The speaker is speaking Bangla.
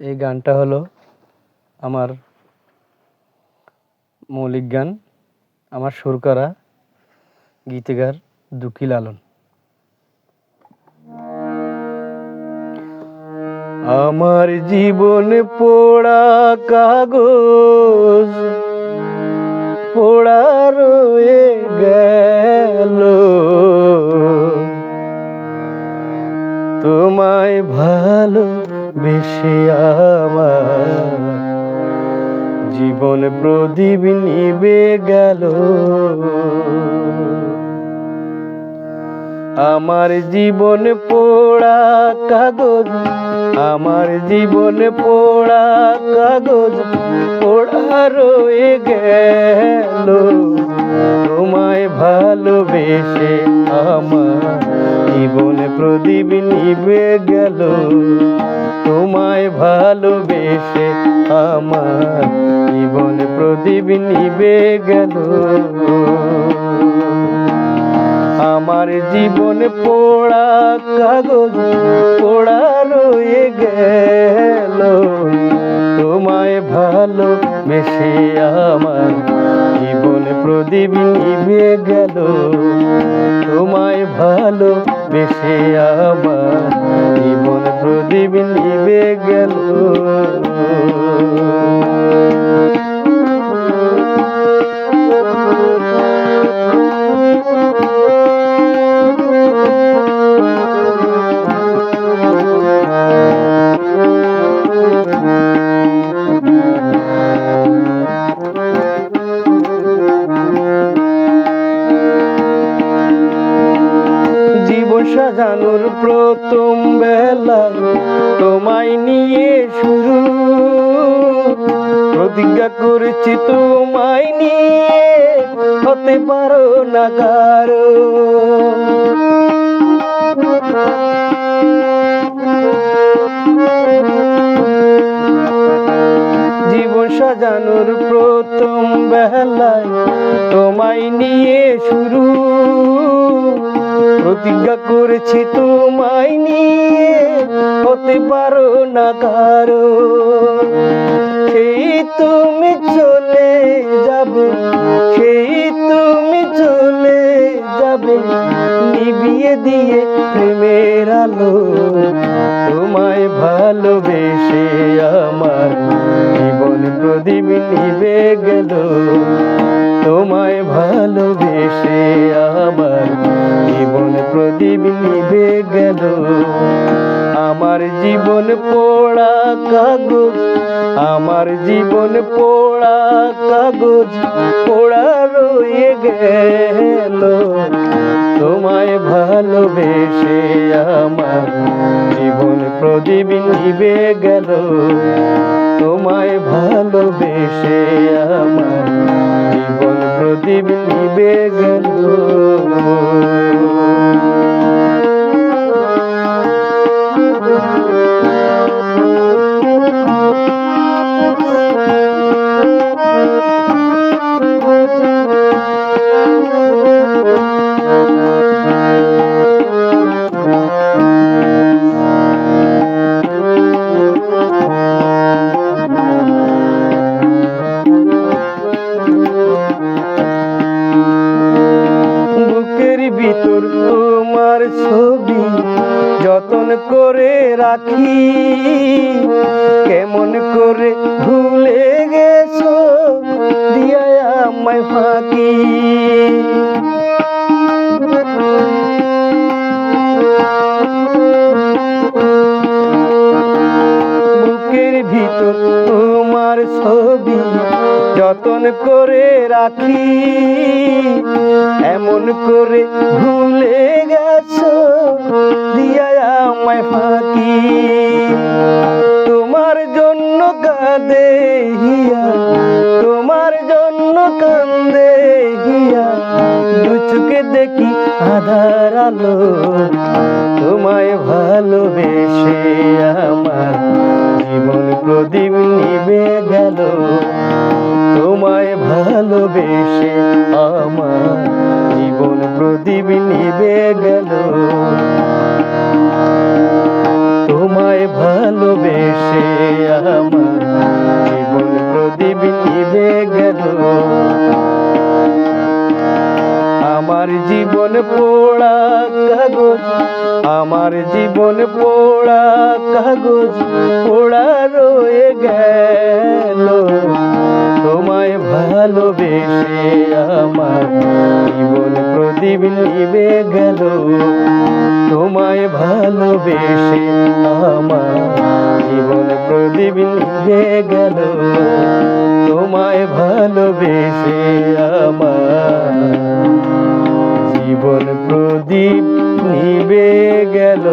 এই গানটা হলো আমার মৌলিক গান, আমার সুর করা গীতিকার দুঃখি লালন। আমার জীবন পোড়া কাগজ ভালো বেশি আমার। জীবন প্রদীপ নিবে গেল। আমার জীবন পোড়া কাগজ, আমার জীবন পোড়া কাগজ পোড়া রয়ে গেল। তোমায় ভালোবেসে প্রদীপ নিবে গেল। তোমায় ভালোবেসে আমার জীবন প্রদীপ নিবে গেল। আমার জীবন পোড়া কাগজ পোড়া রয়ে গেল। তোমায় ভালো বেশি আমার জীবন প্রদীপ নিভে গেল। বেশি আমার প্রথম বেলা তোমায় নিয়ে শুরু। প্রতিজ্ঞা করেছি তোমায় নিয়ে হতে পারো না কারও। জীবন সাজানোর প্রথম বেলায় তোমায় নিয়ে শুরু। প্রতিজ্ঞা করেছি তোমায় নিয়ে হতে পারো না কারও। সেই তুমি চলে যাবে, সেই তুমি চলে যাবে, নিবিয়ে দিয়ে প্রেমের আলো। তোমায় ভালোবেসে আমার জীবন প্রদীপ নিবে গেল। তোমায় ভালোবেসে জীবন পোড়া কাগজ, আমার জীবন পোড়া কাগজ, পোড়া রয়ে গেল। তোমায় ভালোবেসে আমার জীবন প্রদীপ নিবে গেল। তোমায় ভালোবেসে আমার জীবন প্রদীপ নিবে গেল। রাখি। কেমন করে ভুলে গেছো? দিয়া আমায় ফাঁকি। রাখি। এমন করে ভুলে গেছো দিয়া আমায় ফাঁকি। তোমার জন্য কাঁদে হিয়া, তোমার জন্য কান্দে দু দেখি আধার আলো। তোমায় ভালোবেসে আমার জীবন প্রদীপ নিবে গেল। তোমায় ভালোবেসে আমার জীবন প্রদীপ নিবে গেল। তোমায় ভালো ভালোবেসে আমার জীবন প্রদীপ নিভে গেল। আমার জীবন পোড়া কাগজ, আমার জীবন পোড়া কাগজ, পোড়া রয়ে গেল। তোমায় ভালোবেসে আমার জীবন প্রদীপ নিবে গেল। তোমায় ভালোবেসে আমার জীবন প্রদীপ নিবে গেল। তোমায় ভালোবেসে আমার জীবন প্রদীপ নিবে গেল।